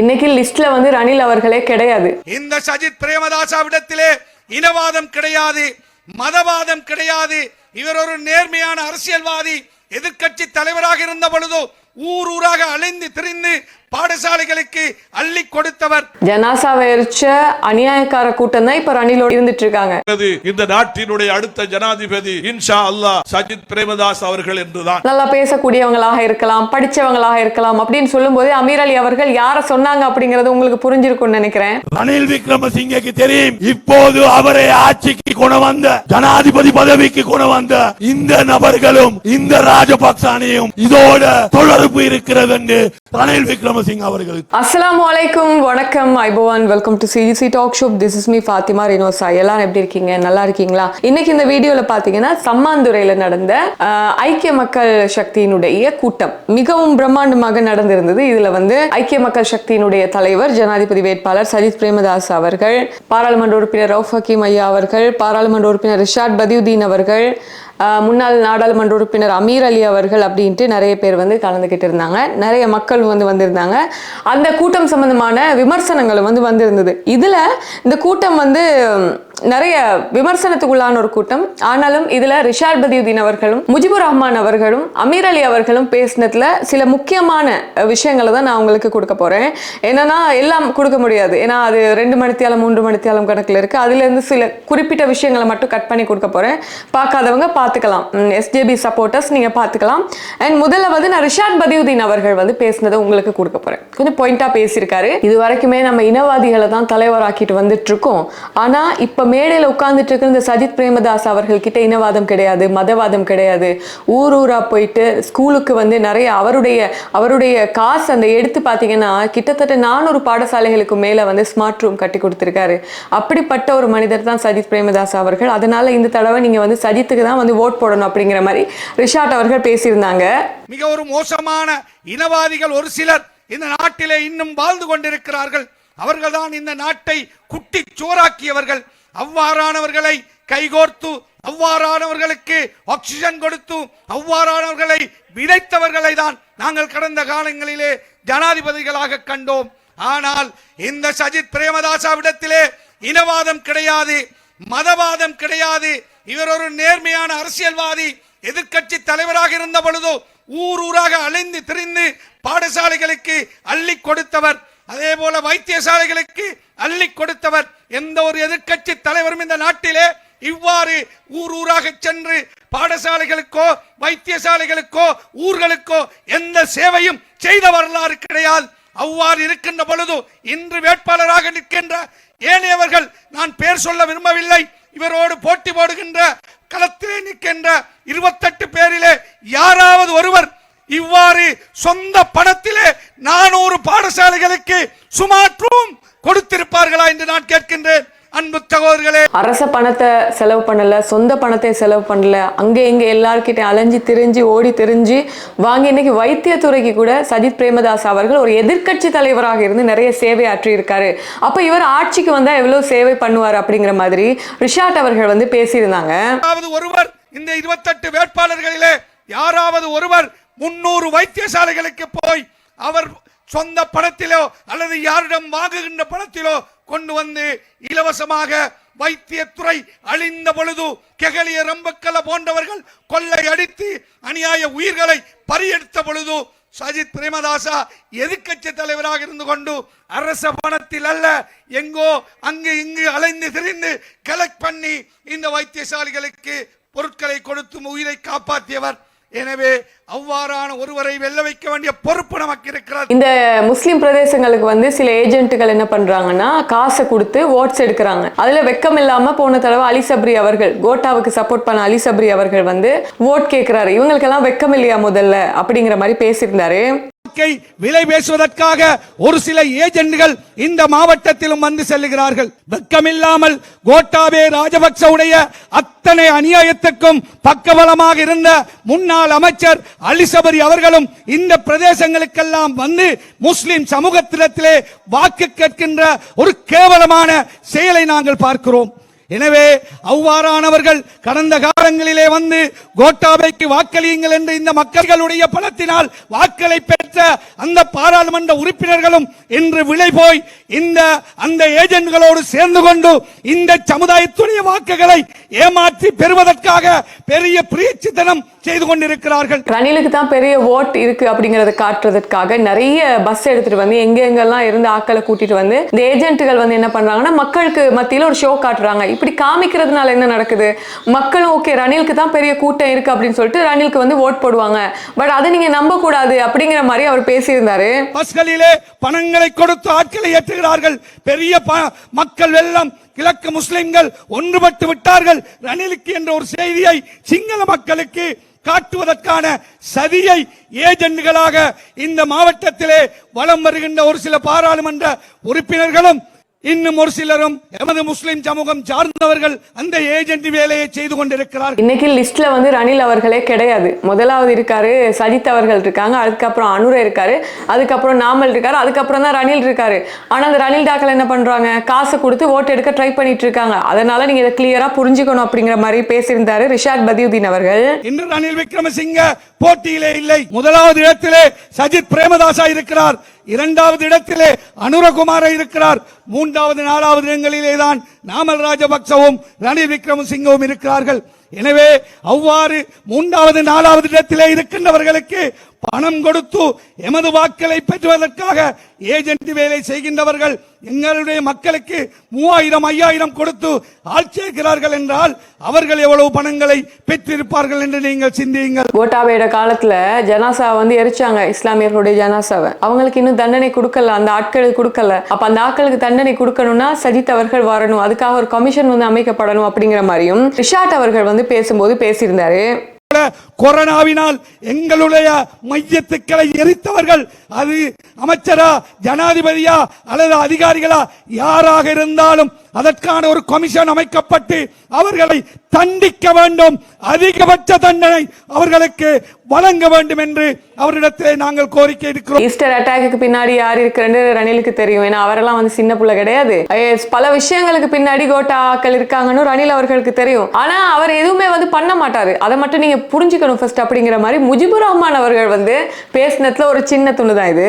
இன்னைக்கு லிஸ்ட்ல வந்து ரணில் அவர்களே கிடையாது. இந்த சஜித் பிரேமதாசாவிடத்திலே இனவாதம் கிடையாது மதவாதம் கிடையாது. இவர் ஒரு நேர்மையான அரசியல்வாதி எதிர்க்கட்சி தலைவராக இருந்த பொழுதோ ஊர் ஊராக அலைந்து திரிந்து பாடசாலைகளுக்கு அள்ளி கொடுத்தவர். ஜனாசாவை எரிச்ச அநியாயக்கார கூட்டம் தான் இப்ப ரணிலோட இருந்துட்டு இருக்காங்க. இந்த நாட்டினுடைய அடுத்த ஜனாதிபதி இன்ஷா அல்லாஹ் சஜித் பிரேமதாஸ் அவர்கள் என்றுதான். நல்லா பேசக்கூடியவங்களாக இருக்கலாம் படிச்சவங்களாக இருக்கலாம் அப்படின்னு சொல்லும்போது அமீர் அலி அவர்கள் யார சொன்னாங்க அப்படிங்கறது உங்களுக்கு புரிஞ்சிருக்கும்னு நினைக்கிறேன். ரணில் விக்ரமசிங்கக்கு தெரியும் இப்போது அவரை ஆட்சிக்கு கொண்டு வந்த ஜனாதிபதி பதவிக்கு கொண்டு வந்த இந்த நபர்களும் இந்த ராஜபக்ச அணியும் இதோட தொடர்பு இருக்கிறது என்று ரணில் விக்ரமசிங்க அவர்களுக்கு. அஸ்லாம் வலைக்கும் வணக்கம் ஐபோவான் welcome to CGC talk show this is me Fathima Rinosa எல்லாரும் எப்படி இருக்கீங்க? நல்லா இருக்கீங்களா? இன்னைக்கு இந்த வீடியோல பாத்தீங்கன்னா சம்மாந்துறையில நடந்த ஐக்கிய மக்கள் சக்தியினுடைய கூட்டம். மிகவும் பிரம்மாண்டமாக நடந்திருந்தது. இதுல வந்து ஐக்கிய மக்கள் சக்தியினுடைய தலைவர் ஜனாதிபதி வேட்பாளர் சஜித் பிரேமதாஸ் அவர்கள் பாராளுமன்ற உறுப்பினர் ரவுஃப் ஹக்கீம் ஐயா அவர்கள் பாராளுமன்ற உறுப்பினர் ரிஷாட் பதியுதீன் அவர்கள் முன்னாள் நாடாளுமன்ற உறுப்பினர் அமீர் அலி அவர்கள் அப்படின்ட்டு நிறைய பேர் வந்து கலந்துக்கிட்டு இருந்தாங்க. நிறைய மக்கள் வந்து வந்திருந்தாங்க. அந்த கூட்டம் சம்பந்தமான விமர்சனங்களும் வந்து வந்திருந்தது. இதுல இந்த கூட்டம் வந்து நிறைய விமர்சனத்துக்குள்ளான ஒரு கூட்டம். ஆனாலும் இதுல ரிஷாட் பதியுதீன் அவர்களும் முஜிபுர் ரஹ்மான் அவர்களும் அமீர் அலி அவர்களும் பேசினதுல சில முக்கியமான விஷயங்களை தான் நான் உங்களுக்கு கொடுக்க போறேன். என்னன்னா எல்லாம் கொடுக்க முடியாது. ஏன்னா அது ரெண்டு மணித்தியாலம் மூன்று மணித்தியாலம் கணக்கில் இருக்கு. அதுல இருந்து சில குறிப்பிட்ட விஷயங்களை மட்டும் கட் பண்ணி கொடுக்க போறேன். பார்க்காதவங்க பார்த்துக்கலாம். எஸ்ஜேபி சப்போர்ட்டர்ஸ் நீங்க பார்த்துக்கலாம். அண்ட் முதல்ல வந்து நான் ரிஷாட் பதியுதீன் அவர்கள் வந்து பேசினதை உங்களுக்கு கொடுக்க போறேன். கொஞ்சம் பாயிண்டா பேசியிருக்காரு. இது வரைக்குமே நம்ம இனவாதிகளை தான் தலைவராக்கிட்டு வந்துட்டு இருக்கோம். ஆனா இப்ப மேடையில் உட்கார்ந்துட்டு இருக்கிற இந்த சஜித் பிரேமதாஸ் அவர்கள் கிட்ட இனவாதம் கிடையாது மதவாதம் கிடையாது. ஊர் ஊரா போயிட்டு ஸ்கூலுக்கு வந்து நிறைய அவருடைய அவருடைய காசு அந்த எடுத்து பார்த்தீங்கன்னா கிட்டத்தட்ட நானூறு பாடசாலைகளுக்கு மேலே வந்து ஸ்மார்ட் ரூம் கட்டி கொடுத்துருக்காரு. அப்படிப்பட்ட ஒரு மனிதர் தான் சஜித் பிரேமதாஸ் அவர்கள். அதனால இந்த தடவை நீங்கள் வந்து சஜித்துக்கு தான் வந்து ஓட் போடணும் அப்படிங்கிற மாதிரி ரிஷாட் அவர்கள் பேசியிருந்தாங்க. மிக ஒரு மோசமான இனவாதிகள் ஒரு சிலர் இந்த நாட்டிலே இன்னும் வாழ்ந்து கொண்டிருக்கிறார்கள். அவர்கள்தான் இந்த நாட்டை குட்டி சோறாக்கியவர்கள். அவ்வாறானவர்களை கைகோர்த்து அவ்வாறானவர்களுக்கு ஆக்சிஜன் கொடுத்து அவ்வாறானவர்களை விதைத்தவர்களை தான் நாங்கள் கடந்த காலங்களிலே ஜனாதிபதிகளாக கண்டோம். ஆனால் இந்த சஜித் பிரேமதாசாவிடத்திலே இனவாதம் கிடையாது மதவாதம் கிடையாது. இவர் ஒரு நேர்மையான அரசியல்வாதி எதிர்க்கட்சி தலைவராக இருந்த பொழுதோ ஊர் ஊராக அழிந்து திரிந்து பாடசாலைகளுக்கு அள்ளி கொடுத்தவர். அதே போல வைத்தியசாலைகளுக்கு அள்ளி கொடுத்தவர். எந்த ஒரு எதிர்க்கட்சி தலைவரும் இந்த நாட்டிலே இவ்வாறு ஊர் ஊராக சென்று பாடசாலைகளுக்கோ வைத்தியசாலைகளுக்கோ ஊர்களுக்கோ எந்த சேவையும் செய்த வரலாறு கிடையாது. அவ்வாறு இருக்கின்ற பொழுது இன்று வேட்பாளராக நிற்கின்ற ஏனையவர்கள் நான் பேர் சொல்ல விரும்பவில்லை. இவரோடு போட்டி போடுகின்ற களத்திலே நிற்கின்ற இருபத்தெட்டு பேரிலே யாராவது ஒருவர் இவ்வாறு சொந்த பணத்திலே நானூறு பாடசாலைகளுக்கு சுமார்ட் ரூம் கொடுத்திருப்பார்களா என்று நான் கேட்கின்றேன். அன்பு சகோதரர்களே. அரச பணத்தை செலவு பண்ணல சொந்த பணத்தை செலவு பண்ணல. அங்கே இங்க எல்லார்கிட்ட அலைஞ்சு திரிஞ்சு ஓடி திரிஞ்சு வாங்கி இன்னைக்கு வைத்தியத்துறைக்கு கூட சஜித் பிரேமதாஸ் அவர்கள் ஒரு எதிர்க்கட்சி தலைவராக இருந்து நிறைய சேவை ஆற்றி இருக்காரு அப்ப இவர் ஆட்சிக்கு வந்தா எவ்வளவு சேவை பண்ணுவார் அப்படிங்கிற மாதிரி ரிஷாட் அவர்கள் வந்து பேசியிருந்தாங்க. ஒருவர் இந்த இருபத்தெட்டு வேட்பாளர்களிலே யாராவது ஒருவர் முன்னூறு வைத்தியசாலைகளுக்கு போய் அவர் சொந்த பணத்திலோ அல்லது யாரிடம் வாங்குகின்ற பணத்திலோ கொண்டு வந்து இலவசமாக வைத்தியத்துறை அழிந்த பொழுது கெகலிய ரம்பக்கல போன்றவர்கள் கொள்ளை அடித்து அநியாய உயிர்களை பறியெடுத்த பொழுது சஜித் பிரேமதாசா எதிர்க்கட்சி தலைவராக இருந்து கொண்டு அரச பணத்தில் அல்ல எங்கோ அங்கு இங்கு அலைந்து திரிந்து கலெக்ட் பண்ணி இந்த வைத்தியசாலைகளுக்கு பொருட்களை கொடுத்து உயிரை காப்பாற்றியவர் எனவே அவ்வாறான ஒருவரை வெல்ல வைக்க வேண்டிய பொறுப்பு நமக்கு இருக்கிறது. இந்த முஸ்லிம் பிரதேசங்களுக்கு வந்து சில ஏஜென்ட்டுகள் என்ன பண்றாங்கன்னா காசை கொடுத்து ஓட்ஸ் எடுக்கிறாங்க. அதுல வெக்கம் இல்லாம போன தடவை அலி சப்ரி அவர்கள் கோட்டாவுக்கு சப்போர்ட் பண்ண அலி சப்ரி அவர்கள் வந்து ஓட் கேட்கிறாரு இவங்களுக்கெல்லாம் வெக்கம் இல்லையா முதல்ல? அப்படிங்கிற மாதிரி பேசியிருந்தாரு. விலை பேசுவதற்காக ஒரு சில ஏஜென்ட்கள் இந்த மாவட்டத்திலும் வந்து செல்லுகிறார்கள். வெக்கமில்லாமல் கோட்டாபே ராஜபக்சவுடைய அத்தனை அநியாயத்துக்கும் பக்கபலமாக இருந்த முன்னாள் அமைச்சர் அலிசபரி அவர்களும் இந்த பிரதேசங்களுக்கெல்லாம் வந்து முஸ்லிம் சமூகத்திடத்திலே வாக்கு கேட்கின்ற ஒரு கேவலமான செயலை நாங்கள் பார்க்கிறோம். எனவே அவ்வாறானவர்கள் கடந்த காலங்களிலே வந்து கோட்டாபைக்கு வாக்களியுங்கள் என்று இந்த மக்களுடைய பணத்தினால் வாக்களை பெற்ற அந்த பாராளுமன்ற உறுப்பினர்களும் இன்று விலை போய் இந்த அந்த ஏஜென்ட்களோடு சேர்ந்து கொண்டு இந்த சமுதாயத்துடைய வாக்குகளை ஏமாற்றி பெறுவதற்காக பெரிய பிரீச்சித்தனம் செய்து கொண்டிருக்கிறார்கள். ரணிலுக்கு தான் பெரிய ஓட் இருக்கு அப்படிங்கறத காட்டுறதுக்காக நிறைய பஸ் எடுத்துட்டு வந்து எங்க எங்கெல்லாம் இருந்து ஆட்களை கூட்டிட்டு வந்து இந்த ஏஜென்ட்டுகள் வந்து என்ன பண்றாங்கன்னா மக்களுக்கு மத்தியில ஒரு ஷோ காட்டுறாங்க. இப்படி காமிக்கிறதுனால என்ன நடக்குது? மக்களும் ஓகே ரணிலுக்கு தான் பெரிய கூட்டம் இருக்கு அப்படின்னு சொல்லிட்டு ரணிலுக்கு வந்து ஓட் போடுவாங்க. பட் அதை நீங்க நம்ப கூடாது அப்படிங்கிற மாதிரி அவர் பேசியிருந்தாரு. பஸ்களிலே பணங்களை கொடுத்து ஆட்களை ஏற்றுகிறார்கள். பெரிய மக்கள் வெள்ளம் கிழக்கு முஸ்லிம்கள் ஒன்றுபட்டு விட்டார்கள். ரணிலுக்கு என்ற ஒரு செய்தியை சிங்கள மக்களுக்கு காட்டுவதற்கான சதியை ஏஜென்ட்களாக இந்த மாவட்டத்திலே வலம் வருகின்ற ஒரு சில பாராளுமன்ற உறுப்பினர்களும் இன்னும் ஒரு சிலரும் எமது முஸ்லிம் சமூகம் சார்ந்தவர்கள் அந்த ஏஜென்ட் வேலையை செய்து கொண்டிருக்கிறார்கள். இன்னைக்கு லிஸ்ட்ல வந்து ரணில் அவர்களே கிடையாது. முதலாவது இருக்காரு சஜித் அவர்கள் இருக்காங்க அதுக்கப்புறம் அனுரை இருக்காரு அதுக்கப்புறம் நாமல் இருக்காரு அதுக்கப்புறம் தான் ரணில் இருக்காரு. ஆனா அந்த ரணில் டாக்கள் என்ன பண்றாங்க? காசு கொடுத்து ஓட்டு எடுக்க ட்ரை பண்ணிட்டு இருக்காங்க. அதனால நீங்க இதை கிளியரா புரிஞ்சுக்கணும் அப்படிங்கிற மாதிரி பேசியிருந்தாரு ரிஷாட் பதியுதீன் அவர்கள். இன்று ரணில் விக்ரமசிங்க போட்டியிலே இல்லை. முதலாவது இடத்திலே சஜித் பிரேமதாசா இருக்கிறார். இரண்டாவது இடத்திலே அனுரகுமார இருக்கிறார். மூன்றாவது நாலாவது இடங்களிலே தான் நாமல் ராஜபக்சவும் ரணில் விக்ரமசிங்கவும் இருக்கிறார்கள். எனவே அவ்வாறு மூன்றாவது நாலாவது இடத்திலே இருக்கின்றவர்களுக்கு பணம் கொடுத்து எமது வாக்களை பெற்றுவதற்காக ஏஜென்ட் வேலை செய்கின்றவர்கள் எங்களுடைய மக்களுக்கு மூவாயிரம் ஐயாயிரம் கொடுத்து ஆட்சேர்க்கிறார்கள் என்றால் அவர்கள் எவ்வளவு பணங்களை பெற்றிருப்பார்கள் என்று நீங்கள் சிந்தியுங்கள். ஓட்டாபேட காலத்துல ஜனாசா வந்து எரிச்சாங்க இஸ்லாமியர்களுடைய ஜனாசாவை. அவங்களுக்கு இன்னும் தண்டனை கொடுக்கல அந்த ஆட்களுக்கு கொடுக்கல. அப்ப அந்த ஆட்களுக்கு தண்டனை கொடுக்கணும்னா சஜித் அவர்கள் வரணும். அதுக்காக ஒரு கமிஷன் வந்து அமைக்கப்படணும் அப்படிங்கிற மாதிரியும் ரிஷாட் அவர்கள் வந்து பேசும்போது பேசியிருந்தாரு. கொரோனாவினால் எங்களுடைய மையத்துக்களை எரித்தவர்கள் அது அமைச்சரா ஜனாதிபதியா அல்லது அதிகாரிகளா யாராக இருந்தாலும் அதற்கான ஒரு கமிஷன் அமைக்கப்பட்டு அவர்களை தண்டிக்க வேண்டும். அதிகபட்ச தண்டனை அவர்களுக்கு வழங்க வேண்டும் என்று அவரிடத்திலே நாங்கள் கோரிக்கை இருக்கிறோம். ஈஸ்டர் அட்டாக்கு பின்னாடி யார் இருக்கிறன்னு ரணிலுக்கு தெரியும். ஏன்னா அவரெல்லாம் வந்து சின்ன பிள்ளை கிடையாது. பல விஷயங்களுக்கு பின்னாடி கோட்டா ஆக்கள் இருக்காங்கன்னு ரணில் அவர்களுக்கு தெரியும். ஆனா அவர் எதுவுமே வந்து பண்ண மாட்டாரு. அதை மட்டும் நீங்க புரிஞ்சுக்கணும் ஃபர்ஸ்ட் அப்படிங்கிற மாதிரி முஜிபுர் ரஹ்மான் அவர்கள் வந்து பேசினத்துல ஒரு சின்ன தான் இது.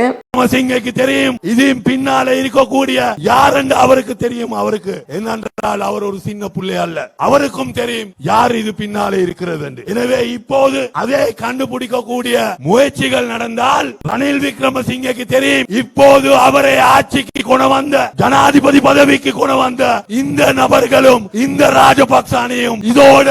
சிங்கைக்கு தெரியும். இதையும் பின்னால இருக்கக்கூடிய யார் என்று அவருக்கு தெரியும்? அவருக்கு. என்னென்றால் அவர் ஒரு சின்ன புள்ளை அல்ல. அவருக்கும் தெரியும் யார் இது பின்னாலே இருக்கிறது என்று. எனவே இப்போது அதை கண்டுபிடிக்கக்கூடிய முயற்சிகள் நடந்தால் ரணில் விக்ரமசிங்கக்கு தெரியும். இப்போது அவரை ஆட்சிக்கு கொண்டு வந்த ஜனாதிபதி பதவிக்கு கொண்டு வந்த இந்த நபர்களும் இந்த ராஜபக்சானையும் இதோட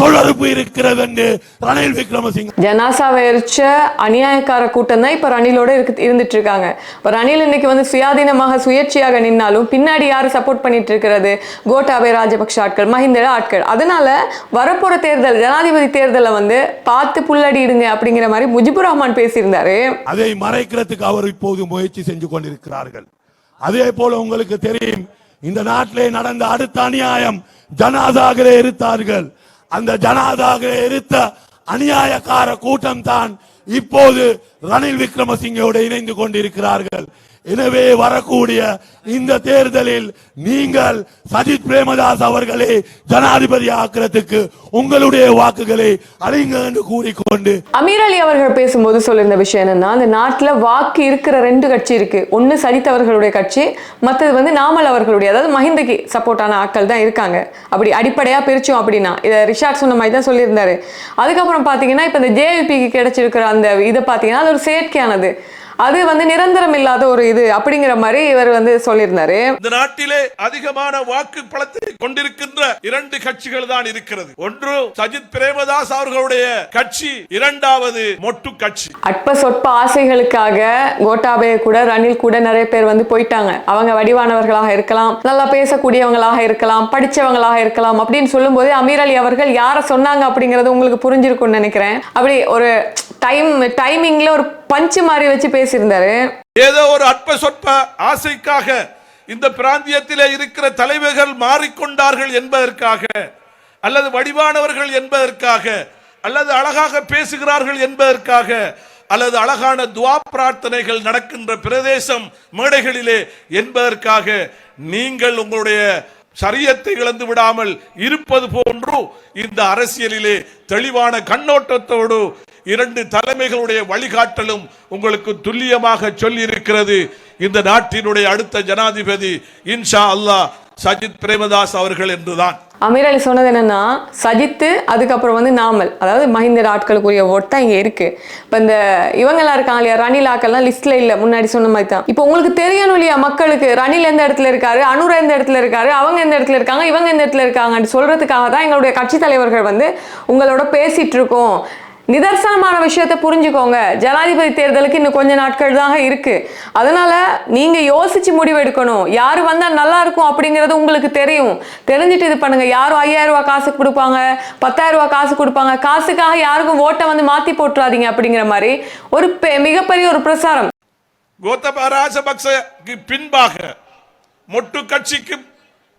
தொடர்பு இருக்கிறது என்று ரணில் விக்ரமசிங்க. ஜனாசாவை எரிச்ச அநியாயக்கார கூட்டம் தான் இப்ப ரணிலோட இருக்கு இருந்துட்டு இருக்காங்க இப்ப ரணில் இன்னைக்கு வந்து சுயாதீனமாக சுயேட்சையாக நின்னாலும் பின்னாடி யாரு சப்போர்ட் பண்ணிட்டு இருக்கிறது? கோட்டாபே ராஜபக்ஷ ஆட்கள் மஹிந்த ஆட்கள். அதனால வரப்போற தேர்தல் ஜனாதிபதி தேர்தலை வந்து பார்த்து புல்லடிடுங்க அப்படிங்கிற மாதிரி முஜிபுர் ரஹ்மான் பேசியிருந்தாரு. அதை மறைக்கிறதுக்கு அவர் இப்போது முயற்சி செஞ்சு கொண்டிருக்கிறார்கள். அதே போல உங்களுக்கு தெரியும் இந்த நாட்டிலே நடந்த அடுத்த அநியாயம் ஜனாதாகவே எரித்தார்கள். அந்த ஜனாதாக எரித்த அநியாயக்கார கூட்டம் தான் இப்போது ரணில் விக்ரமசிங்கோடு இணைந்து கொண்டிருக்கிறார்கள். எனவே வரக்கூடிய இந்த தேர்தலில் நீங்கள் சஜித் பிரேமதாஸ் அவர்களை ஜனாதிபதி ஆக்கிறதுக்கு உங்களுடைய வாக்குகளை அழிங்க என்று கூறிக்கொண்டு அமீர் அலி அவர்கள் பேசும்போது சொல்லியிருந்த விஷயம் என்னன்னா அந்த நாட்டில் வாக்கு இருக்கிற ரெண்டு கட்சி இருக்கு. ஒன்னு சஜித் அவர்களுடைய கட்சி மற்றது வந்து நாமல் அவர்களுடைய அதாவது மஹிந்தக்கு சப்போர்ட்டான ஆட்கள் தான் இருக்காங்க. அப்படி அடிப்படையா பிரிச்சோம் அப்படின்னா இதை ரிஷாட் சொன்ன மாதிரி தான் சொல்லியிருந்தாரு. அதுக்கப்புறம் பாத்தீங்கன்னா இப்போ இந்த ஜேவிபிக்கு கிடைச்சிருக்கிற அந்த இதை பார்த்தீங்கன்னா அது ஒரு செயற்கையானது. அது வந்து நிரந்தரம் இல்லாத ஒரு இது அப்படிங்கிற மாதிரி இவர் வந்து சொல்லியிருந்தாரு. இந்த நாட்டிலே அதிகமான வாக்கு பலத்தை கொண்டிருக்கின்ற இரண்டு கட்சிகள் தான் இருக்கிறது. ஒன்று சஜித் பிரேமதாஸ் அவர்களுடைய கட்சி இரண்டாவது மொட்டு கட்சி. அற்ப சொற்ப ஆசைகளுக்காக கோட்டாபய கூட ரணில் கூட நிறைய பேர் வந்து போயிட்டாங்க. அவங்க வடிவானவர்களாக இருக்கலாம் நல்லா பேசக்கூடியவங்களாக இருக்கலாம் படிச்சவங்களாக இருக்கலாம் அப்படின்னு சொல்லும்போது அமீர் அலி அவர்கள் யாரை சொன்னாங்க அப்படிங்கறது உங்களுக்கு புரிஞ்சிருக்கும்னு நினைக்கிறேன். அப்படி ஒரு டைம் டைமிங்ல ஒரு பஞ்சு மாதிரி வச்சு பேசியிருந்தாரு. ஏதோ ஒரு அற்ப சொற்ப ஆசைக்காக இந்த பிராந்தியத்திலே இருக்கிற தலைவர்கள் மாறிக்கொண்டார்கள் என்பதற்காக அல்லது வடிவானவர்கள் என்பதற்காக அல்லது அழகாக பேசுகிறார்கள் என்பதற்காக அல்லது அழகான துவா பிரார்த்தனைகள் நடக்கின்ற பிரதேசம் மேடைகளிலே என்பதற்காக நீங்கள் உங்களுடைய சரியத்தை இழந்து விடாமல் இருப்பது போன்று இந்த அரசியலிலே தெளிவான கண்ணோட்டத்தோடு இரண்டு தலைமைகளுடைய வழிகாட்டலும் உங்களுக்கு துல்லியமாக சொல்லியிருக்கிறது. இந்த நாட்டினுடைய அடுத்த ஜனாதிபதி இன்ஷா அல்லாஹ் சஜித் பிரேமதாஸ் அவர்கள் என்றுதான். அமீர் அலி சொன்னது என்னென்னா சஜித்து அதுக்கப்புறம் வந்து நாமல். அதாவது மஹிந்தர் ஆட்களுக்குரிய ஓட் தான் இங்கே இருக்குது இப்போ இந்த இவங்கெல்லாம் இருக்காங்க இல்லையா ரணில் ஆக்கள்லாம் இல்லை முன்னாடி சொன்ன மாதிரி தான். இப்போ உங்களுக்கு தெரியணும் இல்லையா மக்களுக்கு ரணில் எந்த இடத்துல இருக்காரு அனுர் எந்த இடத்துல இருக்காரு அவங்க எந்த இடத்துல இருக்காங்க இவங்க எந்த இடத்துல இருக்காங்கன்னு சொல்கிறதுக்காக தான் எங்களுடைய கட்சி தலைவர்கள் வந்து உங்களோட பேசிகிட்டு இருக்கோம். நிதர்சனமான விஷயத்தை புரிஞ்சுக்கோங்க. ஜனாதிபதி தேர்தலுக்கு இன்னும் கொஞ்ச நாட்கள் தான் இருக்கு. அதனால நீங்க யோசிச்சு முடிவு எடுக்கணும். யாரு வந்தா நல்லா இருக்கும் அப்படிங்கிறது உங்களுக்கு தெரியும். தெரிஞ்சுட்டு இது பண்ணுங்க. யாரும் ஐயாயிரம் ரூபாய் காசு கொடுப்பாங்க. பத்தாயிரம் ரூபாய் காசு கொடுப்பாங்க. காசுக்காக யாருக்கும் ஓட்டை வந்து மாத்தி போட்டுறாதீங்க அப்படிங்கிற மாதிரி ஒரு பெ- மிகப்பெரிய ஒரு பிரசாரம். கோத்தப ராஜபக்சக்கு பின்பாக மொட்டு கட்சிக்கும்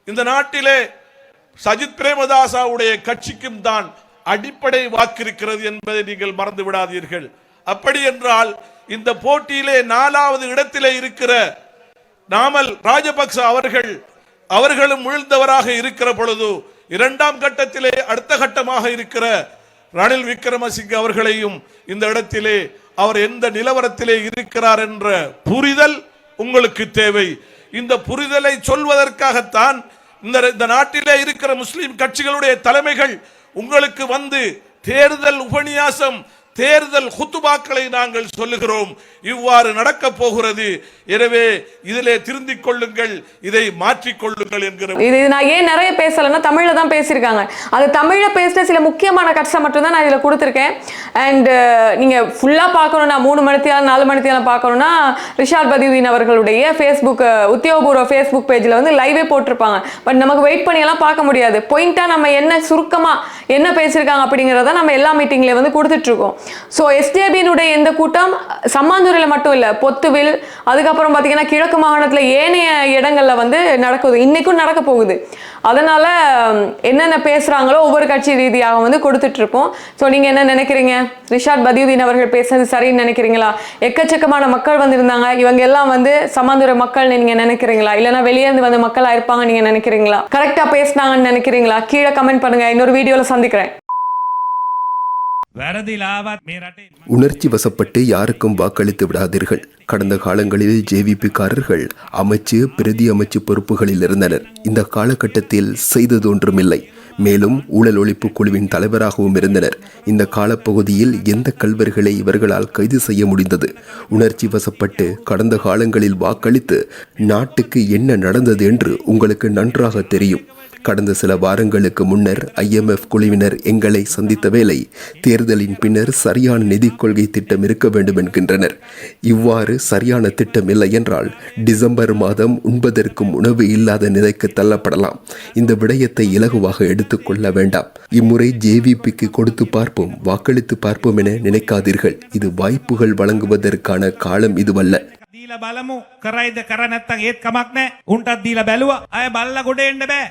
இந்த நாட்டிலே சஜித் பிரேமதாசாவுடைய கட்சிக்கும் தான் அடிப்படை வாக்கிருக்கிறது என்பதை நீங்கள் மறந்து விடாதீர்கள். அப்படி என்றால் இந்த போட்டியிலே நாலாவது இடத்திலே இருக்கிற நாமல் ராஜபக்ச அவர்கள் அவர்களும் விழுந்தவராக இருக்கிற பொழுது இரண்டாம் கட்டத்திலே அடுத்த கட்டமாக இருக்கிற ரணில் விக்ரமசிங்க அவர்களையும் இந்த இடத்திலே அவர் எந்த நிலவரத்திலே இருக்கிறார் என்ற புரிதல் உங்களுக்கு தேவை. இந்த புரிதலை சொல்வதற்காகத்தான் இந்த இந்த நாட்டிலே இருக்கிற முஸ்லிம் கட்சிகளுடைய தலைமைகள் உங்களுக்கு வந்து தேர்தல் உபநியாசம் தேர்தல் குத்துபாக்களை நாங்கள் சொல்லுகிறோம். இவ்வாறு நடக்க போகிறது. எனவே இதிலே திருந்திக் கொள்ளுங்கள். இதை மாற்றிக் கொள்ளுங்கள் என்கிற இது இது நான் ஏன் நிறைய பேசலைன்னா தமிழில் தான் பேசியிருக்காங்க. அது தமிழில் பேசின சில முக்கியமான கட்சம் மட்டும்தான் நான் இதில் கொடுத்துருக்கேன். அண்ட் நீங்கள் ஃபுல்லாக பார்க்கணுன்னா மூணு மணித்தியாலும் நாலு மணித்தியாலும் பார்க்கணுன்னா ரிஷாத் பதிவுதீன் அவர்களுடைய ஃபேஸ்புக் உத்தியோகபூர்வ ஃபேஸ்புக் பேஜில் வந்து லைவே போட்டிருப்பாங்க. பட் நமக்கு வெயிட் பண்ணியெல்லாம் பார்க்க முடியாது. பாயிண்ட்டாக நம்ம என்ன சுருக்கமாக என்ன பேசியிருக்காங்க அப்படிங்கிறத நம்ம எல்லா மீட்டிங்லேயும் வந்து கொடுத்துட்ருக்கோம் ஸோ எஸ்டிஏபியினுடைய இந்த கூட்டம் சம்மாந்தூரில் மட்டும் இல்லை பொத்துவில் அதுக்கப்புறம் பார்த்தீங்கன்னா கிழக்கு மாகாணத்தில் ஏனைய இடங்களில் வந்து நடக்குது. இன்றைக்கும் நடக்க போகுது. அதனால் என்னென்ன பேசுகிறாங்களோ ஒவ்வொரு கட்சி ரீதியாக வந்து கொடுத்துட்ருப்போம் ஸோ நீங்கள் என்ன நினைக்கிறீங்க? ரிஷாத் பதியுதீன் அவர்கள் பேசுறது சரின்னு நினைக்கிறீங்களா? எக்கச்சக்கமான மக்கள் வந்திருந்தாங்க. இவங்க எல்லாம் வந்து சமாந்துர மக்கள் நீங்கள் நினைக்கிறீங்களா? இல்லைனா வெளியேருந்து வந்து மக்களாக இருப்பாங்க நீங்கள் நினைக்கிறீங்களா? கரெக்டாக பேசினாங்கன்னு நினைக்கிறீங்களா? கீழே கமெண்ட் பண்ணுங்கள் இன்னொரு வீடியோவில் சந்திக்கிறேன். உணர்ச்சி வசப்பட்டு யாருக்கும் வாக்களித்து விடாதீர்கள். கடந்த காலங்களில் ஜேவிபிக்காரர்கள் அமைச்சு பிரதி அமைச்சு பொறுப்புகளில் இருந்தனர். இந்த காலகட்டத்தில் செய்ததொன்றுமில்லை. மேலும் ஊழல் ஒழிப்பு குழுவின் தலைவராகவும் இருந்தனர். இந்த காலப்பகுதியில் எந்த கல்வர்களை இவர்களால் கைது செய்ய முடிந்தது? உணர்ச்சி வசப்பட்டு கடந்த காலங்களில் வாக்களித்து நாட்டுக்கு என்ன நடந்தது என்று உங்களுக்கு நன்றாக தெரியும். கடந்த சில வாரங்களுக்கு முன்னர் ஐஎம்எஃப் குழுவினர் எங்களை சந்தித்த வேளை தேர்தலின் பின்னர் சரியான நிதிக் கொள்கை திட்டம் இருக்க வேண்டும் என்கின்றனர் இவ்வாறு சரியான திட்டம் இல்லை என்றால் டிசம்பர் மாதம் உண்பதற்கும் உணவு இல்லாத நிலைக்கு தள்ளப்படலாம் இந்த விடயத்தை இலகுவாக எடுத்துக்கொள்ள வேண்டாம் இம்முறை ஜேவிபிக்கு கொடுத்து பார்ப்போம் வாக்களித்து பார்ப்போம் என நினைக்காதீர்கள் இது வாய்ப்புகள் வழங்குவதற்கான காலம் இதுவல்ல දීලා බලමු කරයිද කර නැත්තම් ඒත් කමක් නැහැ උන්ටත් දීලා බැලුවා අය බල්ලා ගොඩ එන්න බෑ